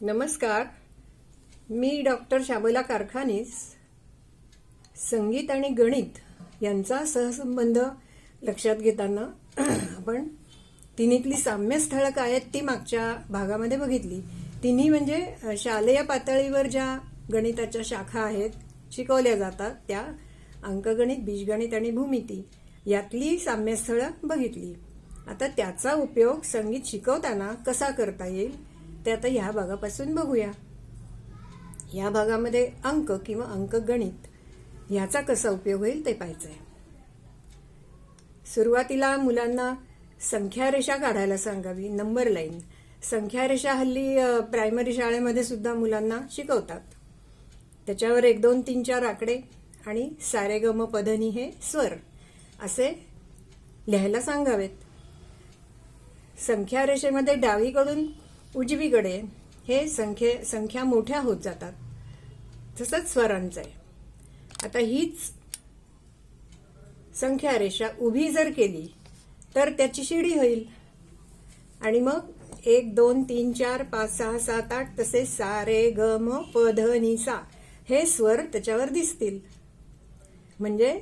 नमस्कार. मी डॉक्टर शाबला कारखानीस संगीत आणि गणित यांचा सहसंबंध लक्षात घेताना आपण तिन्हीतली साम्यस्थळं काय आहेत ती मागच्या भागामध्ये बघितली. तिन्ही म्हणजे शालेय पातळीवर ज्या गणिताच्या शाखा आहेत शिकवल्या जातात त्या अंकगणित बीजगणित आणि भूमिती यातली साम्यस्थळं बघितली. आता त्याचा उपयोग संगीत शिकवताना कसा करता येईल ते आता ह्या भागापासून बघूया. या भागामध्ये अंक किंवा अंकगणित ह्याचा कसा उपयोग होईल ते पाहायचं आहे सुरुवातीला मुलांना संख्यारेषा काढायला सांगावी नंबर लाईन. संख्यारेषा हल्ली प्रायमरी शाळेमध्ये सुद्धा मुलांना शिकवतात. त्याच्यावर एक दोन तीन चार आकडे आणि सारे गम पधनी हे स्वर असे लिहायला सांगावेत. संख्या रेषेमध्ये डावीकडून उजवीकडे हे संख्ये संख्या मोठ्या होत जातात. तसंच स्वरांचं आहे. आता हीच संख्या रेषा उभी जर केली तर त्याची शिडी होईल. आणि मग एक दोन तीन चार पाच सहा सात आठ तसे सा रे ग म प ध नि सा हे स्वर त्याच्यावर दिसतील. म्हणजे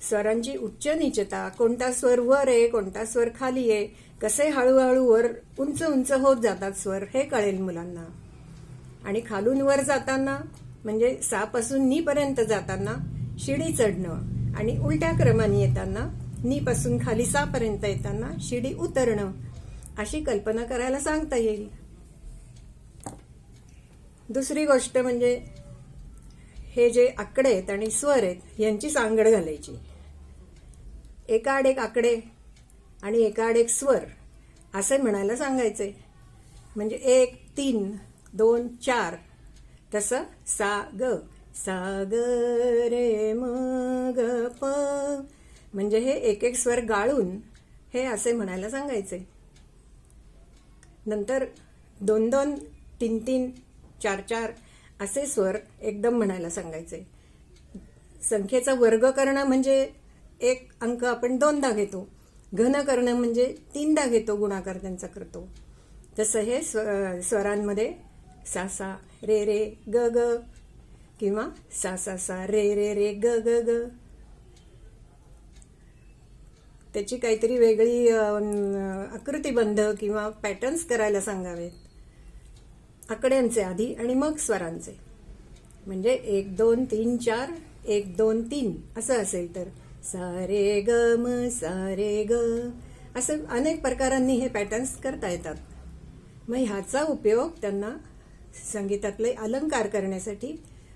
स्वरांची उच्च निचता कोणता स्वर वर आहे कोणता स्वर खाली आहे कसे हळूहळू वर उंच उंच होत जातात स्वर हे कळेल मुलांना. आणि खालून वर जाताना म्हणजे सा पासून नी पर्यंत जाताना शिडी चढणं आणि उलट्या क्रमाने येताना नी पासून खाली सा पर्यंत येताना शिडी उतरणं अशी कल्पना करायला सांगता येईल. दुसरी गोष्ट म्हणजे हे जे आकडे आहेत आणि स्वर आहेत यांची सांगड घालायची. एकाआड एक आकडे आणि एकाआड एक स्वर असे म्हणायला सांगायचे म्हणजे एक तीन दोन चार तसं सा ग. सा ग रे म ग प. म्हणजे हे एक एक स्वर गाळून हे असे म्हणायला सांगायचे नंतर दोन दोन तीन तीन चार चार असे स्वर एकदम म्हणायला सांगायचे. संख्येचा वर्ग करणं म्हणजे एक अंक आपण दोनदा घेतो. घन करणं म्हणजे तीनदा घेतो गुणाकार त्यांचा करतो. तसं हे स्व स्वरांमध्ये सा सा रे रे ग ग किंवा सा सा सा रे रे रे ग ग ग. त्याची काहीतरी वेगळी आकृतीबंध किंवा पॅटर्न्स करायला सांगावेत. आकड्यांचे आधी आणि मग स्वरांचे. म्हणजे एक दोन तीन चार एक दोन तीन. असं असेल तर सारे ग म सारे ग. असं अनेक प्रकारांनी हे पॅटर्न्स करता येतात. मग ह्याचा उपयोग त्यांना संगीतातले अलंकार करण्यासाठी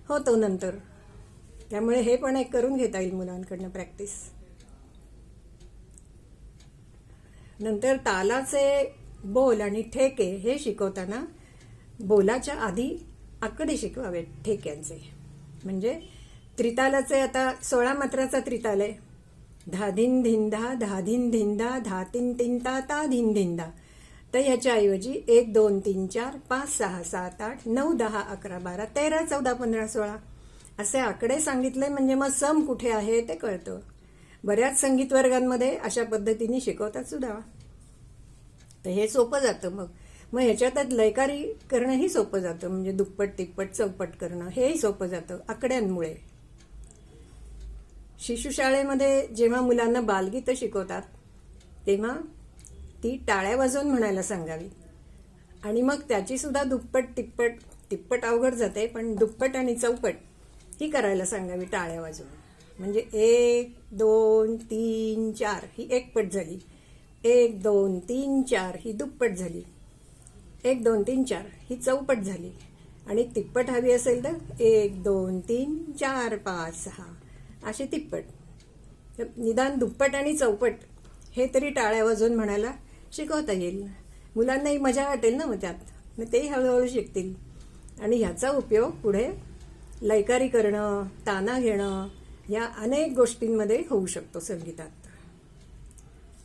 होतो नंतर. त्यामुळे हे पण एक करून घेता येईल मुलांकडनं प्रॅक्टिस नंतर तालाचे बोल आणि ठेके हे शिकवताना बोलाच्या आधी आकडे शिकवावेत ठेक्यांचे. म्हणजे त्रितालाचे आता सोळा मात्राचा त्रिताल आहे. धा धिन धिंदा धा धिन धिंदा धा तीन तीन ता ता धिन धिंदा तर ह्याच्याऐवजी एक दोन तीन चार पाच सहा सात आठ नऊ दहा अकरा बारा तेरा चौदा पंधरा सोळा. असे आकडे सांगितले म्हणजे मग सम कुठे आहे ते कळतं. बऱ्याच संगीत वर्गांमध्ये अशा पद्धतीने शिकवतात सुद्धा. तर हे सोपं जातं मग. मग ह्याच्यात लयकारी करणंही सोपं जातं. म्हणजे दुप्पट तिप्पट चौपट करणं हेही सोपं जातं आकड्यांमुळे. शिशुशाळेमध्ये जेव्हा मुलांना बालगीतं शिकवतात तेव्हा ती टाळ्या वाजवून म्हणायला सांगावी. आणि मग त्याची सुद्धा दुप्पट तिप्पट तिप्पट अवघड जाते पण दुप्पट आणि चौपट ही करायला सांगावी टाळ्या वाजवून. म्हणजे एक दोन तीन चार ही एकपट झाली. एक दोन तीन चार ही दुप्पट झाली. एक दोन तीन चार. ही चौपट झाली. आणि तिप्पट हवी असेल तर एक दोन तीन चार पाच सहा. अशी तिप्पट. तर निदान दुप्पट आणि चौपट हे तरी टाळ्या वाजवून म्हणायला शिकवता येईल. मुलांनाही मजा वाटेल ना मग त्यात. मग तेही हळूहळू शिकतील. आणि ह्याचा उपयोग पुढे लयकारी करणं ताना घेणं या अनेक गोष्टींमध्ये होऊ शकतो संगीतात.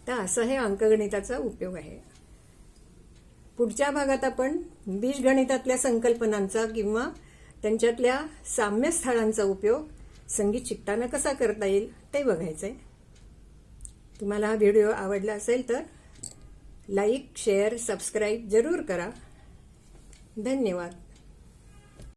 तर असं हे अंकगणिताचा उपयोग आहे. पुढच्या भागात आपण बीजगणितातल्या संकल्पनांचा किंवा त्यांच्यातल्या साम्यस्थळांचा उपयोग संगीत शिकताना कसा करता येईल ते बघायचं आहे तुम्हाला हा व्हिडिओ आवडला असेल तर लाईक शेअर सबस्क्राईब जरूर करा. धन्यवाद.